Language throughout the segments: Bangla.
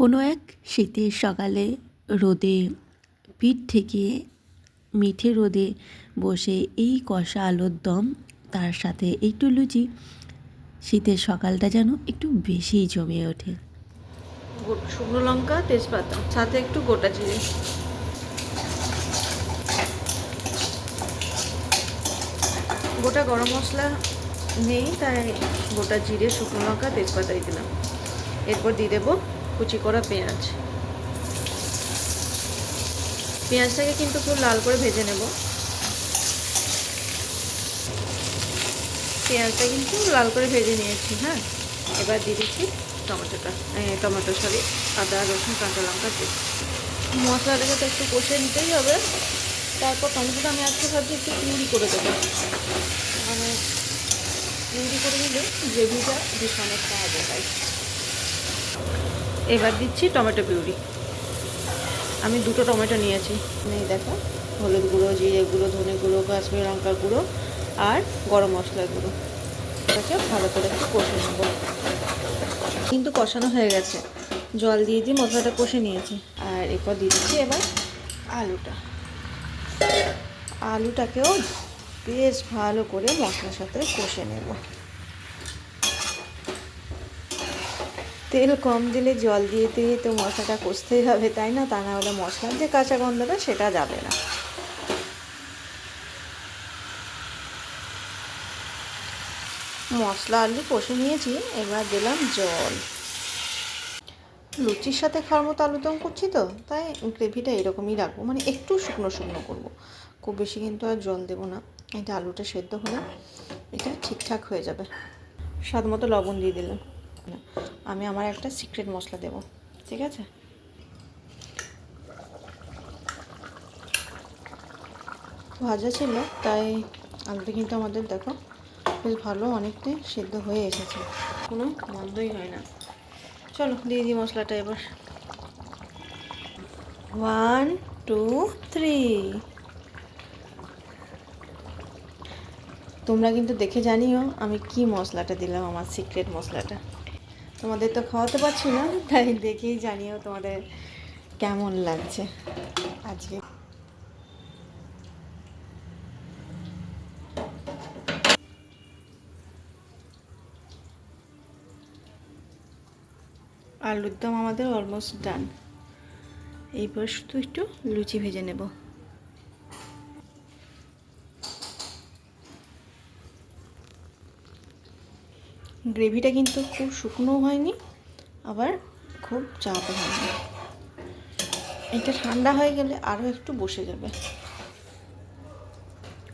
কোনো এক শীতের সকালে রোদে পিঠ থেকে মিঠে রোদে বসে এই কষা আলুর দম, তার সাথে একটু লুচি। শীতের সকালটা যেন একটু বেশিই জমে ওঠে। শুকনো লঙ্কা, তেজপাতা, সাথে একটু গোটা জিরে। গোটা গরম মশলা নেই, তাই গোটা জিরে, শুকনো লঙ্কা তেজপাতাই দিলাম। এরপর দিয়ে দেবো কুচি করা পেঁয়াজ। পেঁয়াজটাকে কিন্তু খুব লাল করে ভেজে নেব। পেঁয়াজটা কিন্তু লাল করে ভেজে নিয়েছি হ্যাঁ? এবার দিয়ে দিচ্ছি টমেটোটা টমেটো, সরি, আদা, রসুন, কাঁচা লঙ্কা দিয়ে। মশলাটাকে তো একটু কষে নিতেই হবে। তারপর টমেটোটা আমি আজকে ভাবছি একটু পিউরি করে দেবো। মানে পিউরি করে দিলে গ্রেভিটা বেশ অনেকটা হবে, তাই। এবার দিচ্ছি টমেটো পিউরি। আমি দুটো টমেটো নিয়েছি। এই দেখো। হলুদ গুঁড়ো, জিরে গুঁড়ো, ধনে গুঁড়ো, কাশ্মীর লঙ্কা গুঁড়ো আর গরম মশলা গুঁড়ো। এটাকে ভালো করে একটু কষে নেব। কিন্তু কষানো হয়ে গেছে। জল দিয়ে দিয়ে মশলাটা কষে নিয়েছি। আর এরপর দিয়ে দিচ্ছি এবার আলুটা। আলুটাকেও বেশ ভালো করে মশলার সাথে কষে নেব। তেল কম দিলে জল দিয়ে দিয়ে তো মশলাটা কষতেই হবে, তাই না? তা না হলে মশলার যে কাঁচা গন্ধটা সেটা যাবে না। মশলা আলু কষে নিয়েছি, এবার দিলাম জল। লুচির সাথে খাওয়ার মতো আলুদম করছি তো, তাই গ্রেভিটা এরকমই রাখব মানে একটু শুকনো শুকনো করব। খুব বেশি কিন্তু আর জল দেবো না এটা আলুটা সেদ্ধ হলে এটা ঠিকঠাক হয়ে যাবে। স্বাদ মতো লবণ দিয়ে দিলাম। আমি আমার একটা সিক্রেট মশলা দেব, ঠিক আছে? ভাজা ছিল, তাই আলুটা কিন্তু আমাদের দেখো বেশ ভালো অনেকটাই সেদ্ধ হয়ে এসেছে। কোনো গন্ধই হয় না। চলো, দিয়ে দিই মশলাটা এবার। ওয়ান টু থ্রি তোমরা কিন্তু দেখে জানিও আমি কি মশলাটা দিলাম, আমার সিক্রেট মশলাটা। তোমাদের তো খাওয়াতে পারছি না, তাই দেখেই জানিও তোমাদের কেমন লাগছে আজকে। আলুর দম আমাদের অলমোস্ট ডান এইবার শুধু একটু লুচি ভেজে নেব। গ্রেভিটা কিন্তু খুব শুকনো হয়নি আবার খুব চাপও হয়নি। এটা ঠান্ডা হয়ে গেলে আরও একটু বসে যাবে।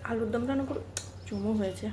আলুর দমটা না পুরো চুমো হয়েছে।